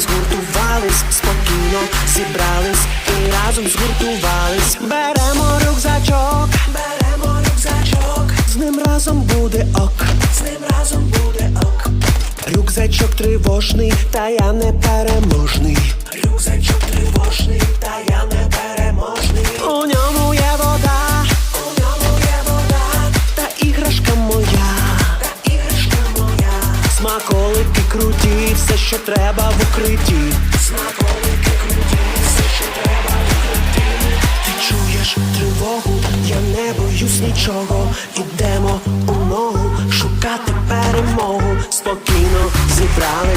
згуртувались, спокійно зібрались і разом згуртувались. Беремо рюкзачок, беремо рюкзачок, з ним разом буде ок, з ним разом буде ок. Рюкзачок тривожний, та я не переможний. Рюкзачок тривожний, та я не переможний. У ньому є вода, у ньому є вода, та іграшка моя, та іграшка моя. Смаколики круті, все, що треба в укритті. Смаколики круті, все, що треба в укритті. Ти чуєш тривогу, я не боюсь нічого. Ідемо у ногу шукати перемогу. Спокійно зібрались.